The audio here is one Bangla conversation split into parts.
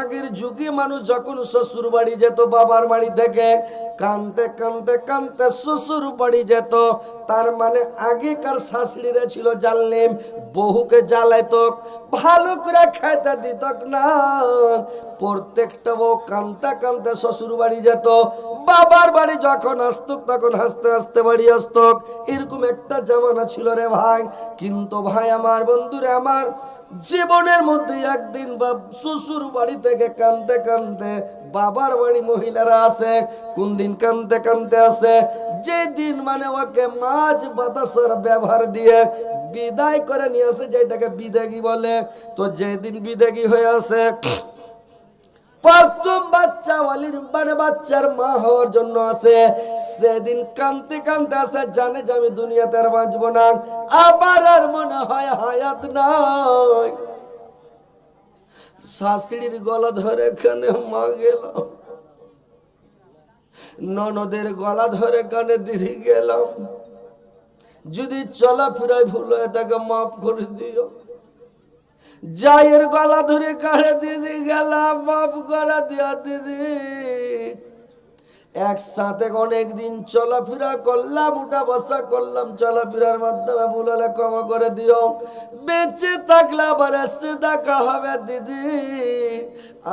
আগের যুগে মানুষ যখন শ্বশুর বাড়ি যেত, বাবার বাড়ি থেকে কানতে কানতে কানতে শ্বশুর বাড়ি যেত। তার মানে আগেকার শাশুড়িরা ছিল জানলেম বহুকে জ্বালাইত, ভালো করে খাইতে দিত না। প্রত্যেকটা বউ কানতে কানতে শ্বশুর বাড়ি যেত, বাবার বাড়ি যখন আসতুক তখন হাসতে হাসতে বাড়ি আসতুক। এরকম একটা জামানা ছিল রে ভাই। কিন্তু ভাই আমার বন্ধুরে, আমার জীবনের মধ্যে একদিন বা শ্বশুর বাড়ি থেকে কানতে কানতে বাবার বাড়ি মহিলারা আছে কোন দিন কানতে কানতে আছে যে দিন মানে ওকে মাছ বাতাসের ব্যবহার দিয়ে বিদায় করে নিয়ে আসে, যেটাকে বিদেগী বলে। তো যেদিন বিদেগী হয়ে আছে প্রথম বাচ্চা ওয়ালির মানে বাচ্চার মা হওয়ার জন্য আছে। সেদিন কানতে কানতে আছে, জানে যে আমি দুনিয়াতে আর বাঁচবো না। আবার আর মনে হয় হায়াত নাই। শাশুড়ির গলা ধরে কানে মা গেলাম ননদের গলা ধরে কানে দিদি গেলাম। যদি চলাফেরায় ভুল হয়ে তাকে মাফ করে দিও। জায়ের গলা ধরে কাড়ে দিদি গেলাম মাফ করে দিও দিদি। একসাথে অনেক দিন চলাফেরা করলাম, উঠা বসা করলাম, চলাফেরার মাধ্যমে ভুল হলে ক্ষমা করে দিও। বেঁচে থাকলে আবার এসে দেখা হবে দিদি।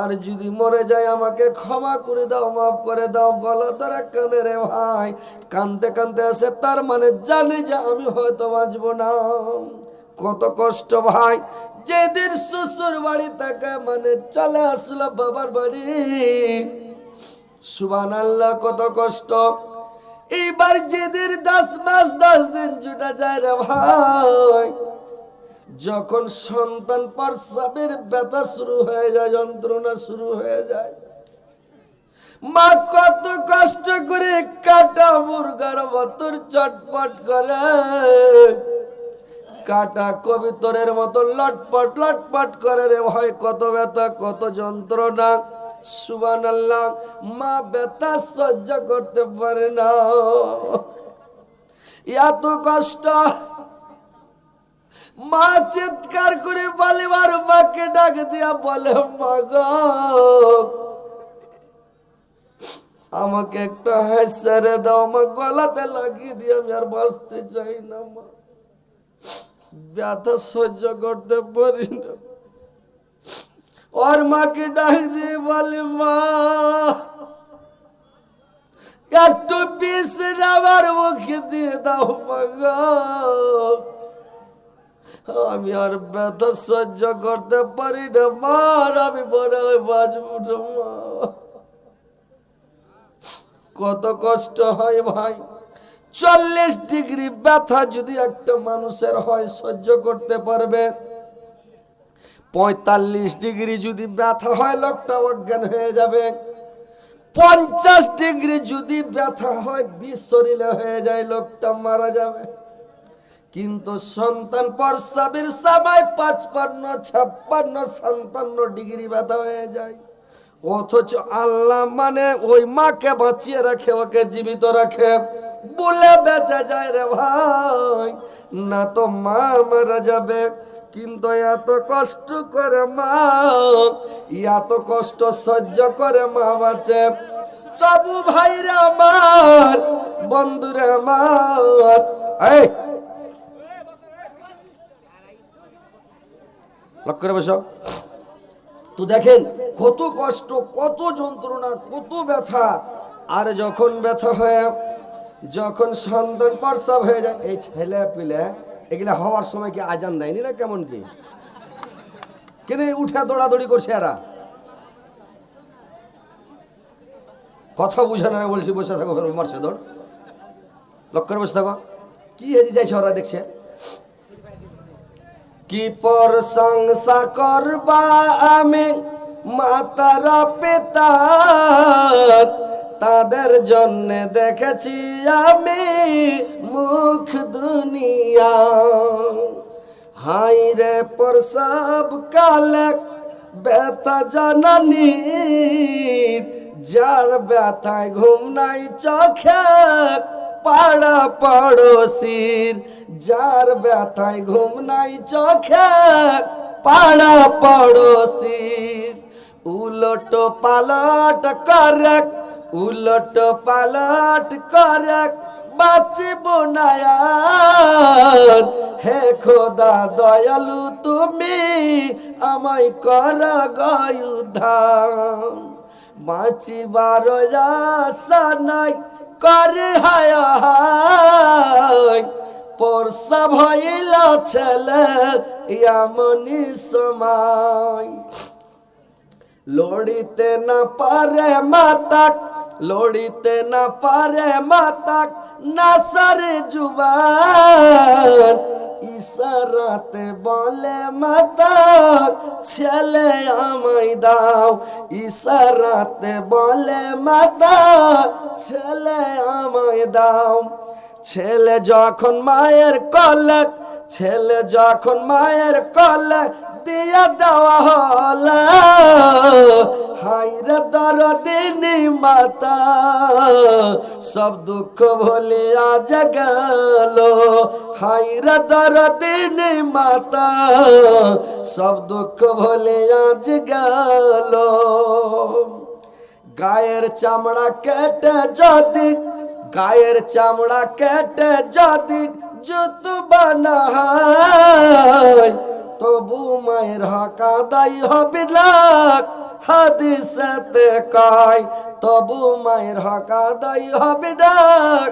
আর যদি মরে যায় আমাকে ক্ষমা করে দাও, মাফ করে দাও, গলা ধরে কাঁদে রে ভাই। কানতে কানতে আসে তার মানে জানে যে আমি হয়তো বাঁচবো না। কত কষ্ট ভাই। যেদিন শ্বশুর বাড়ি থেকে মানে চলে আসলো বাবার বাড়ি। সুবান আল্লাহ কত কষ্ট। এইবার যেদিন দশ মাস, দশ দিন জুটা যায় রে ভাই। যখন সন্তান প্রসাবের ব্যথা শুরু হয়ে যায়, যন্ত্রণা শুরু হয়ে যায়। মা কত কষ্ট করে কাটা মুরগার মতন চটপট করে। কাটা কবিতরের মতো লটপট লটপট করে রে ভাই, কত ব্যথা, কত যন্ত্রণা। সুবান আল্লাহ মা ব্যথা সহ্য করতে পারে না। এত কষ্ট। মা চিৎকার করে বলে, আর মাকে ডাক দিয়া বলে, মা গো, আমাকে একটা হেসারে দাও, আমার গলাতে লাগিয়ে দিয়ে আমি আর বাঁচতে চাই না, মা। ব্যথা সহ্য করতে পারি না। ওর মাকে ডাক দিয়ে বলে, মা, একটু পিস আমার মুখে দিয়ে দাও আমি আর ব্যথা সহ্য করতে পারি না, মা, আর আমি মনে হয় বাঁচব না, মা। কত কষ্ট হয় ভাই। চল্লিশ ডিগ্রি ব্যথা যদি একটা মানুষের হয়, সহ্য করতে পারবে। পঁয়তাল্লিশ ডিগ্রি যদি ব্যথা হয়, লোকটা অজ্ঞান হয়ে যাবে। পঞ্চাশ ডিগ্রি যদি ব্যথা হয়, বিষ শরীরে হয়ে যায়, লোকটা মারা যাবে। কিন্তু সন্তান প্রসাবের সময় পাঁচপান্ন, ছাপ্পান্ন, সাতান্ন ডিগ্রি ব্যথা হয়ে যায়। অথচ আল্লাহ মানে ওই মাকে বাঁচিয়ে রাখে, ওকে জীবিত রাখে। বলে বেঁচে যায় রে ভাই। না তো মা মারা যাবে, কিন্তু এত কষ্ট করে মা, এত কষ্ট সহ্য করে মা বাঁচে। তবু ভাইরা আমার, বন্ধুরে আমার, এই। লক্ষ্য করে বসো। তো দেখেন, কত কষ্ট, কত যন্ত্রণা, কত ব্যথা। আর যখন ব্যথা হয়ে যখন সন্তান প্রসাব হয়ে যায়, এই ছেলে পিলে এগুলা হওয়ার সময় কি আজান দেয়নি না কেমন কি? কেন উঠে দৌড়াদৌড়ি করছে এরা? কথা বুঝে না বলছি, বসে থাকো মারছে দৌড়। লক্ষ্য করে বসে থাকো। কি হয়েছে যাইছে ওরা দেখছে? কি প্রশংসা করবা আমি, মাতারা, পিতার তাদের জন্য দেখেছি আমি মুখ দুনিয়া। হাই রে প্রসাব কালে ব্যথা জানানি যার ব্যথায় ঘুম নাই চোখে পাড়া পড়োশির, যার ব্যথায় ঘুম নাই চোখে পাড়া পড়োশির। উলট পালট করে উলট পালট করে, বাঁচিব নায়ার হে খোদা দয়ালু, তুমি আমায় কর গয়ুধান বাঁচিবার আশা নাই, করে হায় ভইল ছেলে এমনি সময়। লড়িতে না পারে মাতাক লড়িতে না পারে মাতাক নাসার জুবান। ইশারাতে বলে মাতাক, ছেলে আমায় দাও। ইশারাতে বলে মাতা ছেলে আমায় দাও। ছেলে যখন মায়ের কলক, ছেলে যখন মায়ের কলক, দিয়া দেওয়া হলা। হাইরে দরদিনী মাতা, সব দুঃখ ভুলিয়া জগল হাইরে দরদিনী মাতা, সব দুঃখ ভুলিয়া জগল গায়ের চামড়া কেটে যদি, গায়ের চামড়া কেটে যদি জুত বানায়, তবু মায়ের হকা দাই হবে লাখ। হাদিসেতে কয়, তবু মায়ের হকা দাই হবে ডাক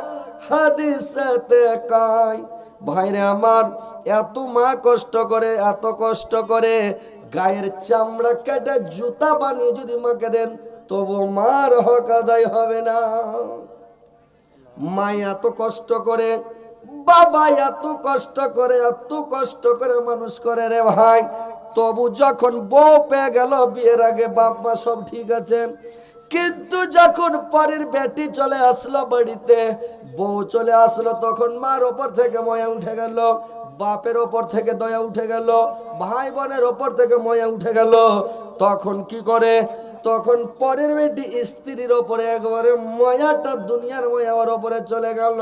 হাদিসেতে কয়, ভাইরে আমার, এত মা কষ্ট করে, এত কষ্ট করে গায়ের চামড়া কেটে জুতা বানিয়ে যদি মাকে দেন, তবু মার হক আদায় হবে না। মা এত কষ্ট করে, বাবা এত কষ্ট করে, এত কষ্ট করে মানুষ করে রে ভাই তবু যখন বউ পেয়ে গেল, বিয়ের আগে বাপ মা সব ঠিক আছে। কিন্তু যখন পরের বেটি চলে আসলো বাড়িতে, বউ চলে আসলো, তখন মার ওপর থেকে ময়া উঠে গেল, বাপের ওপর থেকে দয়া উঠে গেল, ভাই বোনের ওপর থেকে ময়া উঠে গেল। তখন কি করে? তখন পরের বেটি স্ত্রীর ওপরে একবারে ময়াটা, দুনিয়ার ময়া ওর ওপরে চলে গেল।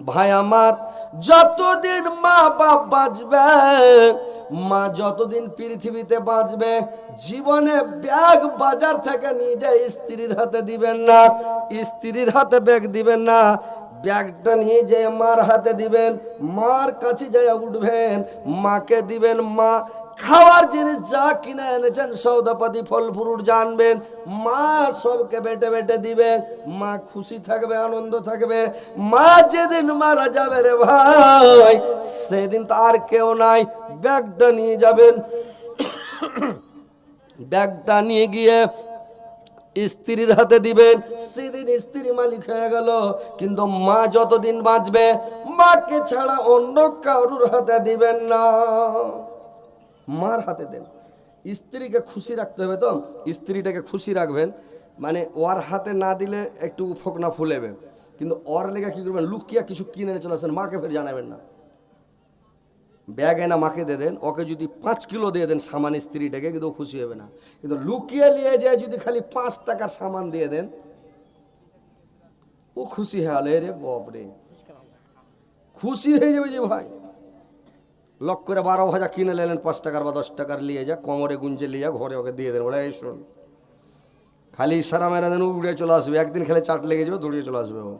ভাই আমার, যতদিন মা বাপ বাঁচবে, মা যতদিন পৃথিবীতে বাঁচবে, জীবনে ব্যাগ বাজার থেকে নিজে স্ত্রীর হাতে দিবেন না, স্ত্রীর হাতে ব্যাগ দিবেন না, ব্যাগটা নিয়ে যেয়ে মার হাতে দিবেন, মার কাছে যায় উঠবেন, মাকে দিবেন মা খাওয়ার জিনিস যা কিনে এনেছেন সৌদাপাতি, ফল, ফ্রুট জানবেন মা সবকে বেটে বেটে দিবে, মা খুশি থাকবে, আনন্দ থাকবে। মা যেদিন মারা যাবে রে ভাই, সেদিন তো আর কেউ নাই, ব্যাগটা নিয়ে যাবেন। ব্যাগটা নিয়ে গিয়ে স্ত্রীর হাতে দিবেন। সেদিন স্ত্রী মালিক হয়ে গেল, কিন্তু মা যতদিন বাঁচবে, মাকে ছাড়া অন্য কারুর হাতে দিবেন না। মার হাতে দেন। স্ত্রীকে খুশি রাখতে হবে তো? স্ত্রীটাকে খুশি রাখবেন। মানে ওর হাতে না দিলে একটু ফোকনা ফুলেবে। কিন্তু ওর লেগে কী করবেন? লুকিয়া কিছু কিনে চলে আসেন, মাকে ফের জানাবেন না। ব্যাগ এনা মাকে দিয়ে দেন, ওকে যদি পাঁচ কিলো দিয়ে দেন সামান স্ত্রীটাকে, কিন্তু খুশি হবে না। কিন্তু লুকিয়ে নিয়ে যায় যদি খালি পাঁচ টাকার সামান দিয়ে দেন, ও খুশি হয়ে রে বাপরে। খুশি হয়ে যাবে যে ভাই। লক করে বারো ভাজা কিনে নিলেন, পাঁচ টাকার বা দশ টাকার নিয়ে যা, কোমরে গুঞ্জে নিয়ে ঘরে ওকে দিয়ে দেন। বলে, এই শোন, খালি ইশারা মেরে দেন, উড়ে চলে আসবে। একদিন খেলে চাট লেগে যাবে, দৌড়িয়ে চলে আসবে ও।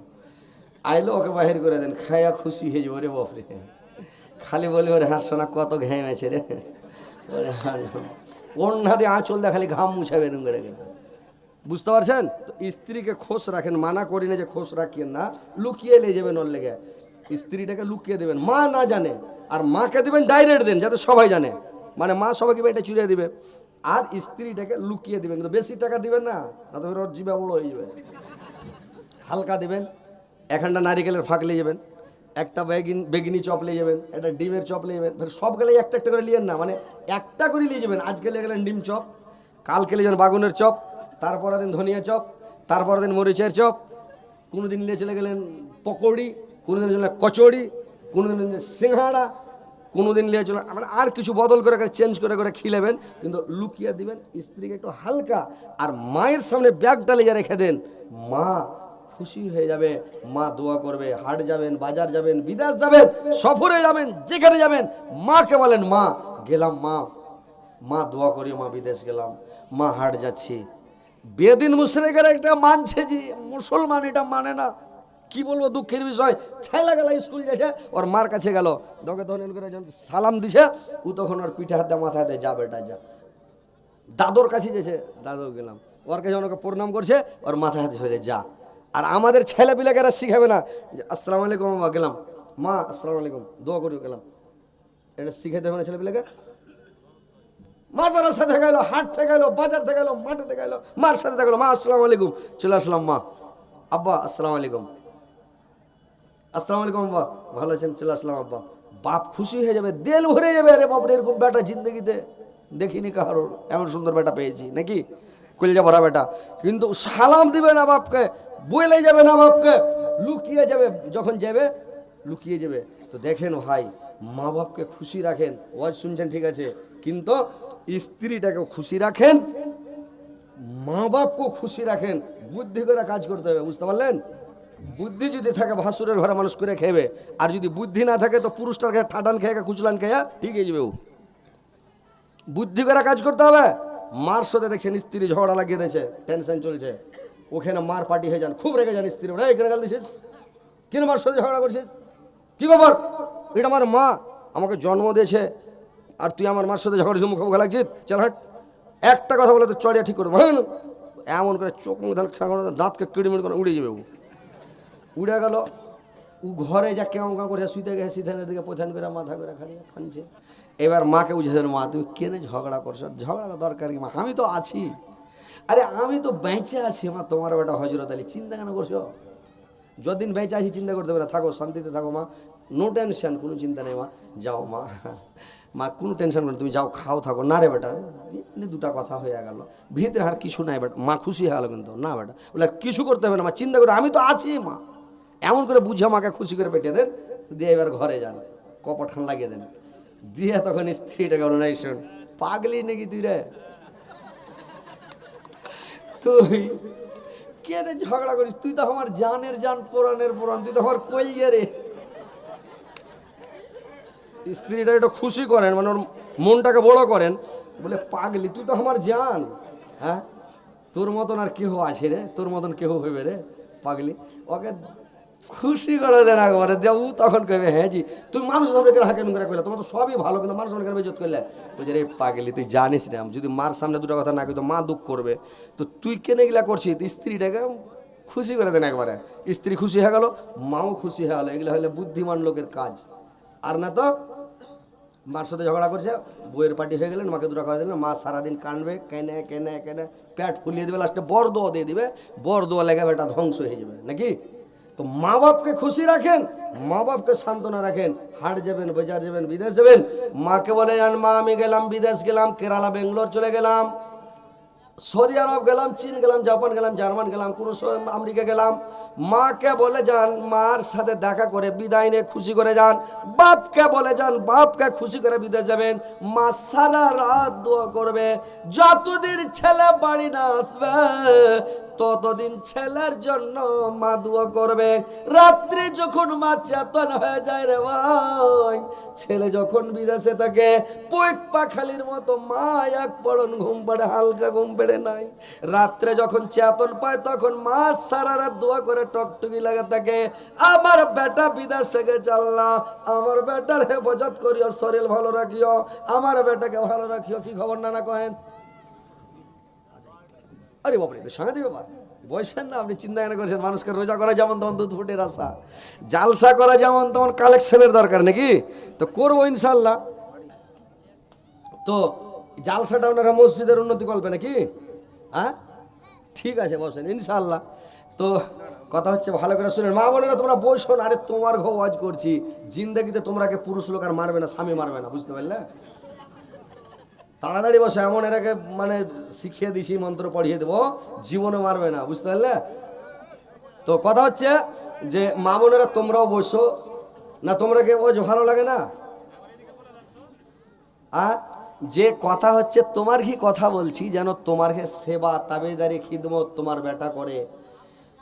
আইলো ওকে বাহির করে দেন, খায়া খুশি হয়ে যাব রে বাপরে। খালি বলি, ওরে হার সোনা, কত ঘেমেছে রে। ওরে অন্য হাতে আঁচল দা খালি ঘাম মুছাবে এরকম করে বুঝতে পারছেন? তো স্ত্রীকে খোশ রাখেন, মানা করি না যে খোশ রাখিয়েন না, লুকিয়ে নিয়ে যাবেন ওর লেগে। স্ত্রীটাকে লুকিয়ে দেবেন। মা না জানে, আর মাকে দেবেন ডাইরেক্ট দেন, যাতে সবাই জানে। মানে মা সবাইকে এটা চুরিয়ে দিবে। আর স্ত্রীটাকে লুকিয়ে দিবেন। কিন্তু বেশি টাকা দিবেন না না তো ওর জিবা বড় হয়ে যাবে। হালকা দেবেন এখানটা নারিকেলের ফাঁক নিয়ে যাবেন, একটা বেগিন বেগিনি চপ নিয়ে যাবেন, একটা ডিমের চপ নিয়ে যাবেন। ফের সব গেলে একটা একটা করে নিয়েন না। মানে একটা করে নিয়ে যাবেন। আজকে নিয়ে গেলেন ডিম চপ, কালকে নিয়ে যাবেন বাগুনের চপ, তারপরের দিন ধনিয়া চপ, তারপরের দিন মরিচের চপ কোনো দিন নিয়ে চলে গেলেন পকোড়ি কোনো দিন চলে কচড়ি, কোনো দিন সিংহাড়া, কোনো দিন নিয়ে মানে আর কিছু বদল করে করে চেঞ্জ করে করে খিলেবেন, কিন্তু লুকিয়ে দিবেন, স্ত্রীকে একটু হালকা আর মায়ের সামনে ব্যাগটা লিয়ে রেখে দেন, মা খুশি হয়ে যাবে, মা দোয়া করবে, হাট যাবেন, বাজার যাবেন, বিদেশ যাবেন, সফরে যাবেন, যেখানে যাবেন, মাকে বলেন, মা, গেলাম, মা মা দোয়া করি মা বিদেশ গেলাম, মা হাট যাচ্ছি। বেদিন মুশরেকের একটা মানছে যে মুসলমান এটা মানে না। কি বলব দুঃখের বিষয়? ছেলা গেল স্কুল গেছে, ওর মার কাছে গেল। দকে তখন করে যখন সালাম দিছে, ও তখন ওর পিঠে হাতে মাথায় হাতে যা বেটা, যা। দাদুর কাছে যেছে দাদু গেলাম। ওর কাছে ওনাকে প্রণাম করছে, ওর মাথায় হাতে ফেলে যা। আর আমাদের ছেলে পিলাকেরা শিখাবে না যে, আসসালামু আলাইকুম মা গেলাম। মা, আসসালামু আলাইকুম, দোয়া করে গেলাম। এটা শিখাইতে হবে না ছেলে পিলাকে? মাজারের সাথে গেল হাট থেকে গেল বাজার থেকে গেলো মাঠে থেকে গেল মার সাথে গেল মা, আসসালামু আলাইকুম। চলে আসলাম, মা। আব্বা, আসসালামু আলাইকুম। আসসালামু আলাইকুম আব্বা। ভালো আছেন? চলে আসলাম আব্বা। বাপ খুশি হয়ে যাবে দেল ভরে যাবে। আরে বাপ রে, এরকম বেটা জিন্দগিতে দেখিনি কারোর। এমন সুন্দর বেটা পেয়েছি নাকি? কলিজা ভরা বেটা। কিন্তু সালাম দিবে না বাপকে বলে যাবে না বাপকে লুকিয়ে যাবে। যখন যাবে লুকিয়ে যাবে। তো দেখেন ভাই মা বাপকে খুশি রাখেন। ওয়াজ শুনছেন ঠিক আছে? কিন্তু স্ত্রীটাকেও খুশি রাখেন মা বাপকেও খুশি রাখেন। বুদ্ধি করে কাজ করতে হবে বুঝতে পারলেন? বুদ্ধি যদি থাকে, ভাসুরের ঘরে মানুষ করে খেবে আর যদি বুদ্ধি না থাকে, তো পুরুষটার খেয়ে ঠাডান খেয়ে খুচলান খেয়ে ঠিক হয়ে যাবে ও। বুদ্ধি করে কাজ করতে হবে। মার সাথে দেখছেন স্ত্রী ঝগড়া লাগিয়ে দিয়েছে টেনশন চলছে। ওখানে মার পার্টি হয়ে যান, খুব রেগে যান স্ত্রী ওরা এখানে গাল দিছিস? কেন মার সাথে ঝগড়া করছিস? কি ব্যাপার? এটা আমার মা, আমাকে জন্ম দিয়েছে। আর তুই আমার মার সাথে ঝগড়া মুখ লাগছিস? চল হাট। একটা কথা বলে তো চড়িয়া ঠিক করে দেবো হ্যাঁ? এমন করে চোখ মুখ ধান দাঁতকে কিড়মিড় করে উড়ে যাবে ও। উড়ে গেল। ও ঘরে যা কেমন কাঁ করে শুইতে গেছে সিদ্ধান্তের দিকে প্রধান করে মাথা করে খাড়িয়ে কানছে এবার মাকে বুঝেছেন মা, তুমি কেনে ঝগড়া করছ? ঝগড়া দরকার কি মা? আমি তো আছি। আরে, আমি তো বেঁচে আছি, মা, তোমার বেটা হজরত আলী। চিন্তা কেন করছ? যতদিন বেঁচে আছি, চিন্তা করতে পারে। থাকো, শান্তিতে থাকো, মা। নো টেনশন কোনো চিন্তা নেই, মা। যাও, মা। মা, কোনো টেনশন করো তুমি যাও, খাও, থাকো। না রে বেটা, এমনি দুটা কথা হয়ে গেল। ভিতরে আর কিছু নাই, বেটা। মা খুশি হয়ে গেলো কিন্তু। না, বেটা। বলে কিছু করতে হবে না, মা। চিন্তা করে, আমি তো আছি, মা। এমন করে বুঝে আমাকে খুশি করে পেটে দেন, দিয়ে এবার ঘরে যান কপঠান লাগিয়ে দেন। দিয়ে তখন স্ত্রীটাকে বলো না শোন, পাগলি নাকি তুই রে? তুই কে রে ঝগড়া করিস? তুই তো আমার জানের জান পুরাণের পুরাণ তুই তো আমার কইয়ে রে। স্ত্রীটা একটু খুশি করেন মানে ওর মনটাকে বড় করেন, বলে, পাগলি, তুই তো আমার জান হ্যাঁ? তোর মতন আর কেহ আছে রে? তোর মতন কেহ হইবে রে, পাগলি? ওকে খুশি করে দেন একবারে দেবু তখন কইবে হ্যাঁ জি। তুই মানুষ সামনে কেন হাঁকে করে কইলে তোমার তো সবই ভালো, কিন্তু মানুষ সামনে কেন বেজত করলে? বলছে, রে পাগলি, তুই জানিস না, যদি মার সামনে দুটো কথা না কই, তো মা দুঃখ করবে। তো তুই কেন এগুলা করছিস? স্ত্রীটাকে খুশি করে দেন একবারে। স্ত্রী খুশি হয়ে গেল, মাও খুশি হয়ে গেলো। এগুলো হলে বুদ্ধিমান লোকের কাজ। আর না তো, মার সাথে ঝগড়া করছে বইয়ের পার্টি হয়ে গেলেন, মাকে দুটো খাওয়া দিলেন, মা সারাদিন কানবে, কেনে কেনে কেনে প্যাট ফুলিয়ে দেবে, লাস্টে বর দোয়া দিয়ে দিবে, বর দোয়া লেগে বেটা ধ্বংস হয়ে যাবে, নাকি? তো মা বাপকে খুশি রাখেন মা বাপকে সান্ত্বনা রাখেন। হাট যাবেন, বাজার যাবেন, বিদেশ যাবেন। মাকে বলে যান মা, আমি গেলাম, বিদেশ গেলাম, কেরালা, বেঙ্গলোর চলে গেলাম। সৌদি আরব গেলাম, চীন গেলাম, জাপান গেলাম, জার্মান গেলাম, কোনো আমেরিকা গেলাম। মাকে বলে যান, মার সাথে দেখা করে বিদায় নিয়ে খুশি করে যান। বাপকে বলে যান, বাপকে খুশি করে বিদেশ যাবেন। মা সারা রাত দোয়া করবে, যতদিন ছেলে বাড়ি না আসবে, ততদিন ছেলের জন্য মা দোয়া করবে। রাত্রে যখন মা চেতন হয়ে যায় রে ভাই, ছেলে যখন বিদেশে থাকে পৈক পাখালির মতো মা এক পড়ন ঘুম পড়ে, হালকা ঘুম পেড়ে নাই। রাত্রে যখন চেতন পায়, তখন মা সারা রাত দোয়া করে টকটুকি লাগা থাকে আমার বেটা বিদেশে গে চাল্লা আমার বেটার হেফাজত করিও, শরীর ভালো রাখিও, আমার বেটাকে ভালো রাখিও, কি খবর নানা কহেন? আরে বাপরে তো সাংঘাতিক ব্যাপার। বলছেন না, আপনি চিন্তা কেন করেছেন? মানুষকে রোজা করা যেমন তেমন দুধ ফুটের আশা, জালসা করা যেমন তখন কালেকশনের দরকার নাকি? তো করব ইনশাল্লাহ তো জালসাটা ওনারা মসজিদের উন্নতি করবে নাকি? হ্যাঁ? ঠিক আছে, বসেন ইনশাল্লাহ তো কথা হচ্ছে ভালো করে শুনেন মা বোনেরা তোমরা বসো না, আরে তোমার ঘর ওয়াজ করছি। জিন্দগিতে তোমরাকে পুরুষ লোক আর মারবে না স্বামী মারবে না বুঝতে পারলে? তাড়াতাড়ি বসে এমন এরাকে মানে শিখিয়ে দিছি মন্ত্র পড়িয়ে দেবো জীবনে মারবে না বুঝতে পারলে? তো কথা হচ্ছে যে মা বোনেরা তোমরাও বসো। না তোমরা কে ওজ ভালো লাগে না? আর যে কথা হচ্ছে তোমার কি কথা বলছি? যেন তোমার সেবা তাবেদারি খিদমত তোমার বেটা করে।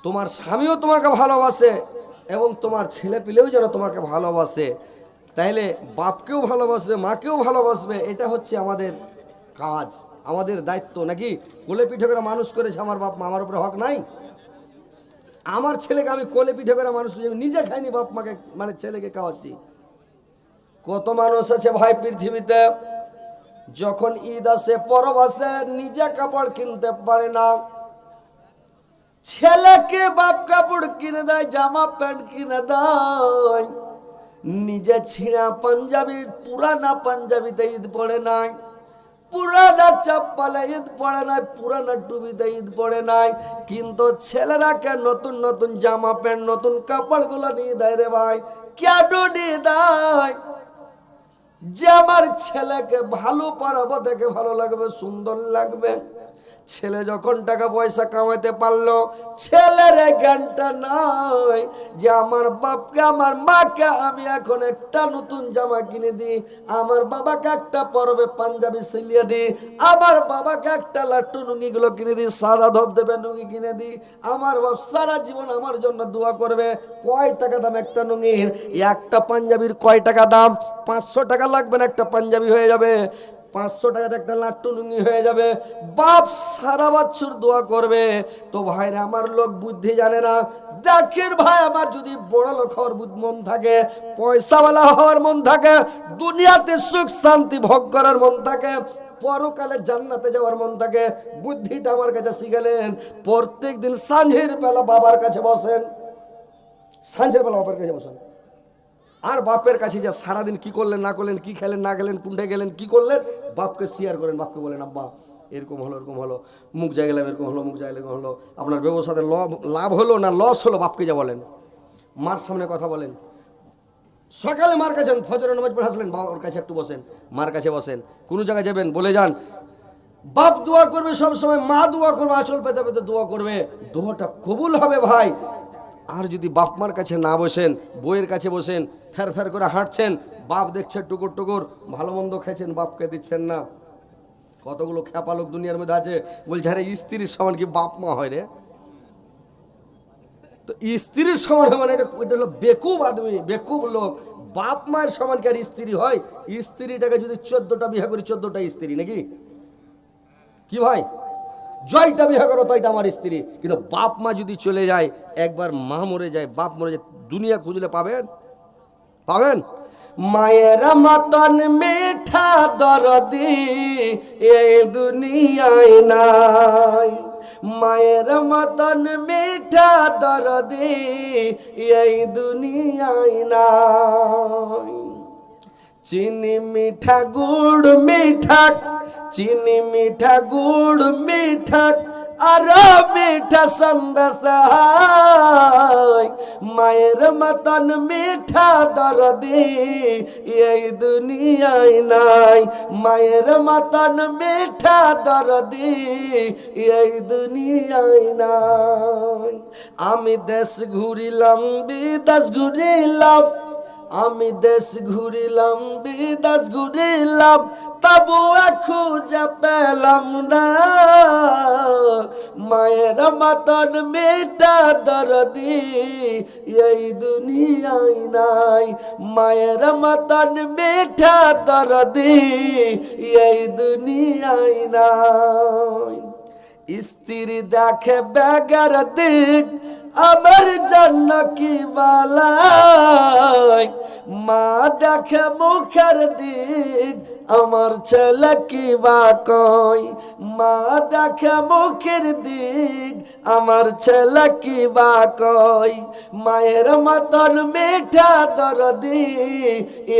তোমার স্বামীও তোমাকে ভালোবাসে এবং তোমার ছেলে পিলেও যেন তোমাকে ভালোবাসে। তাইলে বাপকেও ভালোবাসবে, মাকেও ভালোবাসবে, এটা হচ্ছে আমাদের কাজ, আমাদের দায়িত্ব। নাকি কোলে পিঠে করে মানুষ করেছে আমার বাপ মা? আমার উপরে হক নাই? আমার ছেলেকে আমি কোলে পিঠে করে মানুষ করেছি নিজে খাইনি বাপ মাকে মানে ছেলেকে খাওয়াচ্ছি। কত মানুষ আছে ভাই পৃথিবীতে, যখন ঈদ আসে, পরব আসে, নিজে কাপড় কিনতে পারে না। ছেলেকে বাপ কাপড় কিনে দেয়, জামা প্যান্ট কিনে দেয়। নিজে ছিঁড়া পাঞ্জাবি, পুরানা পাঞ্জাবিতে ঈদ পড়ে নাই। পুরানা চাপ্পালে ঈদ পড়ে নাই, পুরানা টুবিতে ঈদ পড়ে নাই। কিন্তু ছেলেরাকে নতুন নতুন জামা প্যান্ট, নতুন কাপড়গুলো নিয়ে দেয় রে ভাই। কেন নিয়ে দেয়? যে আমার ছেলেকে ভালো পারাবো, দেখে ভালো লাগবে, সুন্দর লাগবে। ছেলে যখন টাকা পয়সা কামাইতে পারল, ছেলের জ্ঞানটা নাই যে আমার বাপকে, আমার মাকে আমি এখন একটা নতুন জামা কিনে দিই, আমার বাবাকে একটা পরবে পাঞ্জাবি সিলিয়ে দিই, আমার বাবাকে একটা লাট্টু নুঙ্গিগুলো কিনে দিই, সাদা ধপ দেবে নুঙ্গি কিনে দিই, আমার বাপ সারা জীবন আমার জন্য দোয়া করবে, কয় টাকা দাম একটা নুঙ্গির একটা পাঞ্জাবির কয় টাকা দাম? পাঁচশো টাকা লাগবে না একটা পাঞ্জাবি হয়ে যাবে। পাঁচশো টাকাতে একটা লাট্টু লুঙ্গি হয়ে যাবে। বাপ সারা বছর দোয়া করবে। তো ভাইরা, আমার লোক বুদ্ধি জানে না। দেখেন ভাই, আমার যদি বড় লোক হওয়ার মন থাকে পয়সাওয়ালা হওয়ার মন থাকে, দুনিয়াতে সুখ শান্তি ভোগ করার মন থাকে, পরকালে জান্নাতে যাওয়ার মন থাকে, বুদ্ধিটা আমার কাছে শিখেলেন প্রত্যেক দিন সাঁঝের বেলা বাবার কাছে বসেন। সাঁঝের বেলা বাবার কাছে বসেন। আর বাপের কাছে যে সারাদিন কি করলেন, না করলেন, কি খেলেন, না গেলেন কুণ্ঠে গেলেন, কি করলেন, বাপকে শেয়ার করেন, বাপকে বলেন, আব্বা, এরকম হলো এরকম হলো, মুখ জায়গা গেলাম, এরকম হলো, মুখ জায়গা এরকম হলো, আপনার ব্যবসাতে লাভ হলো না লস হলো? বাপকে যা বলেন। মার সামনে কথা বলেন। সকালে মার কাছে ফজরের নামাজ পড়ে আসলেন বাবার কাছে একটু বসেন, মার কাছে বসেন, কোনো জায়গায় যাবেন, বলে যান। বাপ দোয়া করবে সব সময় মা দোয়া করবে, আঁচল পেতে পেতে দোয়া করবে। দোয়াটা কবুল হবে ভাই। আর যদি বাপ মার কাছে না বসেন বইয়ের কাছে বসেন, ফের ফের করে হাঁটছেন, বাপ দেখছে টুকুর টুকুর, ভালো মন্দ খেয়েছেন, বাপকে দিচ্ছেন না। কতগুলো খ্যাপা লোক দুনিয়ার মধ্যে আছে, বলছে, আরে, স্ত্রীর সমান কি বাপ মা হয় রে? তো স্ত্রীর সমান হয় মানে এটা এটা হলো বেকুব আদমি, বেকুব লোক। বাপ মায়ের সমান কি আর স্ত্রী হয়? স্ত্রীটাকে যদি চোদ্দটা বিয়ে করি, চোদ্দটা স্ত্রী নাকি? কি ভাই? জয়টা বিয়ে করো, তয়টা আমার স্ত্রী। কিন্তু বাপ মা যদি চলে যায়, একবার মা মরে যায়, বাপ মরে যায়, দুনিয়া খুঁজলে পাবেন? পাবেন? মায়ের মতন মিঠা দরদি এই দুনিয়ায় নাই। মায়ের মতন মিঠা দরদি এই দুনিয়ায় নাই। চিনি মিঠা, গুড় মিঠা, চিনি মিঠা, গুড় মিঠা, আর মিঠা সন্দেশ। মায়ের মতন মিঠা দরদি এই দুনিয়ায় নাই মায়ের মতন মিঠা দরদি এই দুনিয়ায় নাই আমি দেশ ঘুরিলাম, বিদেশ ঘুরিলাম আমি দেশ ঘুরিলাম, বিদেশ ঘুরিলাম, তবু খুঁজে পেলাম না। মায়ের মতন মেটা দরদি এই দুনিয়ায় নাই। মায়ের মতন মেঠা দরদি এই দুনিয়ায় নাই। স্ত্রী দেখে বেগার দিক আমার জন্য কি বালাই মা দেখে মুখের দিক আমার ছেলে কি বা কই মা দেখে মুখের দিক, আমার ছেলে কি বা কই মায়ের মতন মিঠা দরদি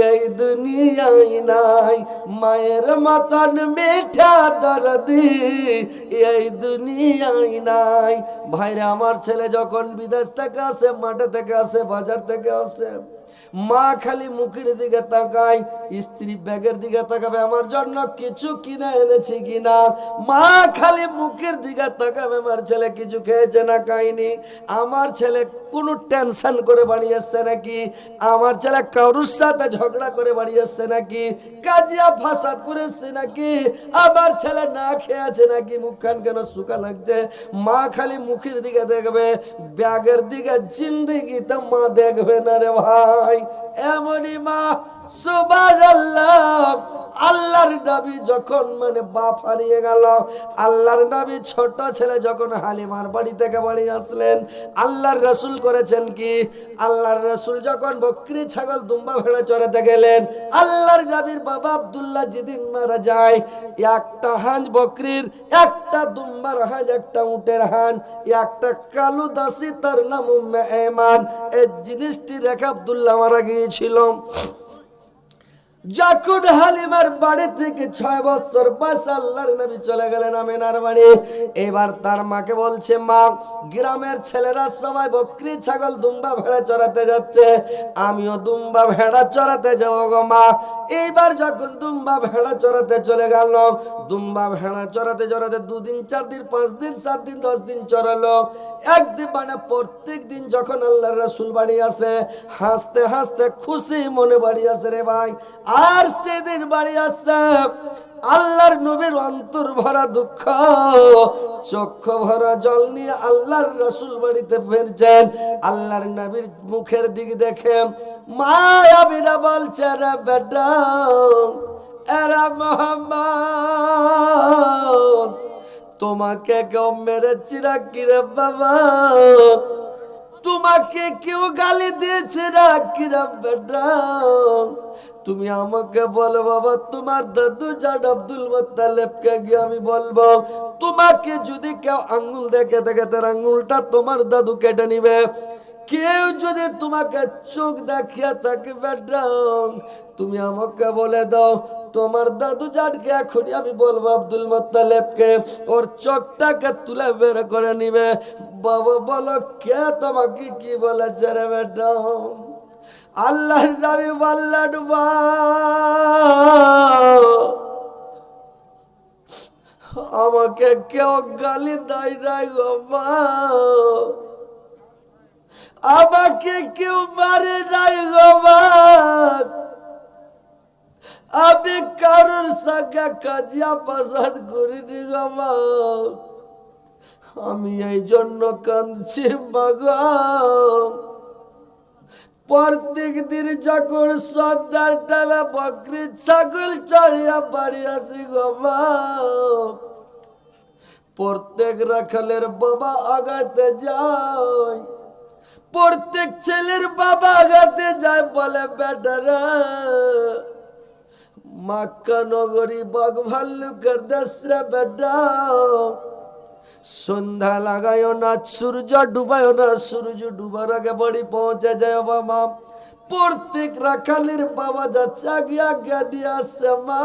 এই দুনিয়ায় নাই। মায়ের মতন মিঠা দরদি এই দুনিয়ায় নাই। ভাইরা, আমার ছেলে যখন বিদেশ থেকে আসে, মাঠে থেকে আসে, বাজার থেকে আসে মা খালি মুখের দিকে তাকায়, স্ত্রী ব্যাগের দিকে তাকাবে, আমার জন্য কিছু কিনে এনেছি কিনা? মা খালি মুখের দিকে তাকাবে, আমার ছেলে কিছু খেয়েছে না খাইনি আমার ছেলে কোনো টেনশন করে বাড়ি আসছে নাকি? আমার ছেলে কারুর সাথে ঝগড়া করে বাড়ি আসছে নাকি? কাজিয়া ফাসাদ করেছে নাকি? আমার ছেলে না খেয়ে আছে নাকি? মুখখান কেন শুকা লাগছে? মা খালি মুখের দিকে দেখবে, ব্যাগের দিকে জিন্দিগি তো মা দেখবে না রে ভাই। এমনই মা সুবার আল্লাহর নবী যখন মানে বাপ হারিয়ে গেল, আল্লাহর নবী ছোট ছেলে যখন হালিমার বাড়ি থেকে বাড়ি আসলেন, আল্লাহর রসুল করেছেন কি? আল্লাহর রসুল যখন বকরি ছাগল দুম্বা ভেড়া চড়াতে গেলেন, আল্লাহর নবীর বাবা আব্দুল্লাহ যেদিন মারা যায়, একটা হাঁস বকরির, একটা দুম্বার হাঁস, একটা উটের হাঁস, একটা কালো দাসি, তার নাম এমান। এই জিনিসটি রেখে আব্দুল্লাহ মারা গিয়েছিল। যখন হালিমার বাড়ি থেকে ছয় বছর বাস আল্লাহর নবী চলে গেলেন আমিনার বাড়ি। এবার তার মাকে বলছে, মা, গ্রামের ছেলেরা সবাই বকরি, ছাগল, দুম্বা ভেড়া চড়াতে যাচ্ছে। আমিও দুম্বা ভেড়া চড়াতে যাব গো মা। এইবার যখন দুম্বা ভেড়া চড়াতে চলে গেল, দুম্বা ভেড়া চড়াতে চড়াতে দুদিন, চার দিন, পাঁচ দিন, সাত দিন, দশ দিন চড়ালো। একদিন মানে প্রত্যেক দিন যখন আল্লাহর রাসূল বাড়ি আসে, হাসতে হাসতে খুশি মনে বাড়ি আসে রে ভাই। আর সেদিন বাড়ি আসছে। আল্লাহর নবীর অন্তর ভরা দুঃখ, চক্ষু ভরা জল নিয়ে আল্লাহর রসুল বাড়িতে ফিরছেন। আল্লাহর নবীর মুখের দিক দেখে মায়াবিরা বলছে রে বেটা এরা মোহাম্মদ, তোমাকে কেউ মেরেছি না কিরে বাবা? তোমাকে কেউ গালি দিয়েছে না তুমি আমাকে বলো, বাবা, তোমার দাদু জান আব্দুল মোত্তালেবকে গিয়ে আমি বলব, তোমাকে যদি কেউ আঙ্গুল দেখে দেখে তার আঙ্গুলটা তোমার দাদু কেটে নিবে। কেউ যদি তোমাকে চোখ দেখিয়া থাকে বেটা, তুমি আমাকে বলে দাও তোমার দাদু জানকে এখনই আমি বলব আব্দুল মোত্তালেবকে, ওর চোখটাকে তুলে বের করে নিবে। বাবা বলো, কে তোমাকে কি বলেছে রে বেটা? আল্লাহ নবী বললেন আমাকে কেউ গালি দেয় নাই গো আমাকে কেউ মারে নাই গো আমি কারোর সঙ্গে কাজিয়া পাসাদ করিনি গো আমি এই জন্য কাঁদছি মাগা প্রত্যেক দিন যখন সন্ধ্যার টাইমে বকরি ছাগল চড়িয়া বাড়ি আসি গো প্রত্যেক রাখালের বাবা আগাতে যায়। প্রত্যেক ছেলের বাবা আগাতে যায় বলে বেটারা মাক্কা নগরী বাঘ ভাল্লুকের দেশরা বেটা। সন্ধ্যা লাগায় না, সূর্য ডুবায় না, সূর্য ডুবার আগে বাড়ি পৌঁছে যায় বাবা প্রত্যেক রাখালের বাবা যাচ্ছে আগে আজ্ঞা দিয়ে আসছে মা।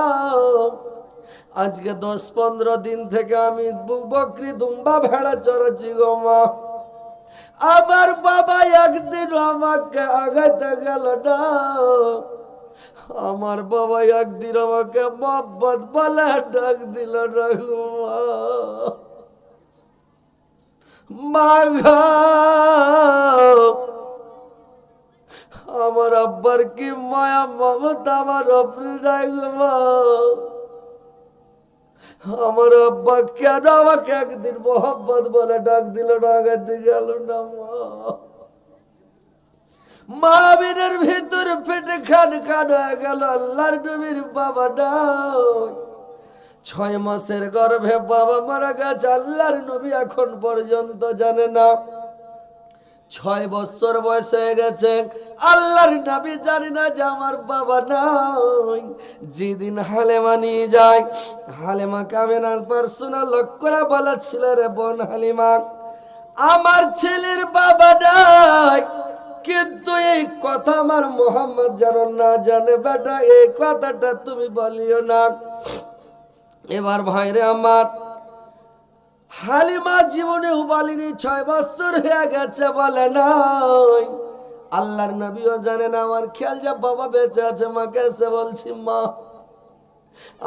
আজকে দশ পনেরো দিন থেকে আমি বুক বকরি দুম্বা ভেড়া চড়াচ্ছি গো মা। আমার বাবা একদিন আমাকে আগাতে গেল না। আমার বাবা একদিন আমাকে মোহাম্মদ বলে ডাক দিল আমার আব্বার কি মায়া মমতা, আমার অপরি মা, আমার আব্বা কেন আমাকে একদিন মোহাম্মদ বলে ডাক দিল না গেল না মা? মাবিনের ভিতর পেটে খান খান হয়ে গেল, আল্লাহর নবীর বাবা ডাক। ছয় মাসের গর্ভে বাবা মারা গেছে, আল্লাহর নবী এখন পর্যন্ত জানে না। ছয় বছর বয়স হয়ে গেছে, আল্লাহর নবী জানি না যে আমার বাবা নাই। যেদিন হালেমা নিয়ে যায়, হালেমা কামেনার পার্সোনাল লোক করে বলেছিল রে বোন হালিমা, আমার ছেলের বাবা নাই। কিন্তু এই কথা আমার মোহাম্মদ যেন না জানে, বেটা, এই কথাটা তুমি বলিও না। এবার ভাইরে আমার, হালিমা জীবনে উবালিনি ছয় বছর হয়ে গেছে বলে নাই। আল্লাহর নবীও জানেন আমার খেয়াল যে বাবা বেঁচে আছে মাকে এসে বলছি, মা,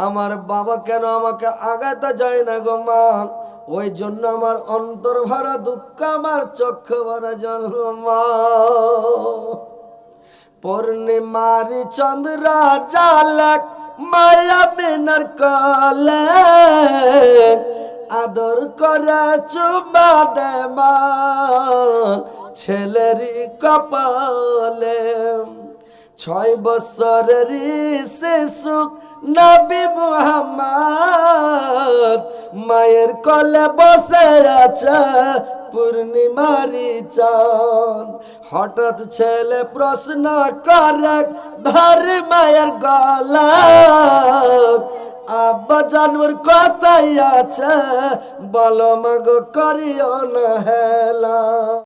আমার বাবা কেন আমাকে আগাতে যায় না গো, মা? ওই জন্য আমার অন্তর ভরা দুঃখ আমার চক্ষু ভরা জন্ম। পূর্ণিমার চন্দ্রা জালক, মায়া মিনার কলে আদর করে চুমা দে মা ছেলেরই কপালে। ছয় বছরের শিশু নবী মুহাম্মদ মায়ের কলে বসে আছে পূর্ণিমারি চাঁদ। হঠাৎ ছেলে প্রশ্ন করে, ধর মায়ের গলা। আব্বা জানুর কথাই আছে, বলো মগ, করিও না হেলা।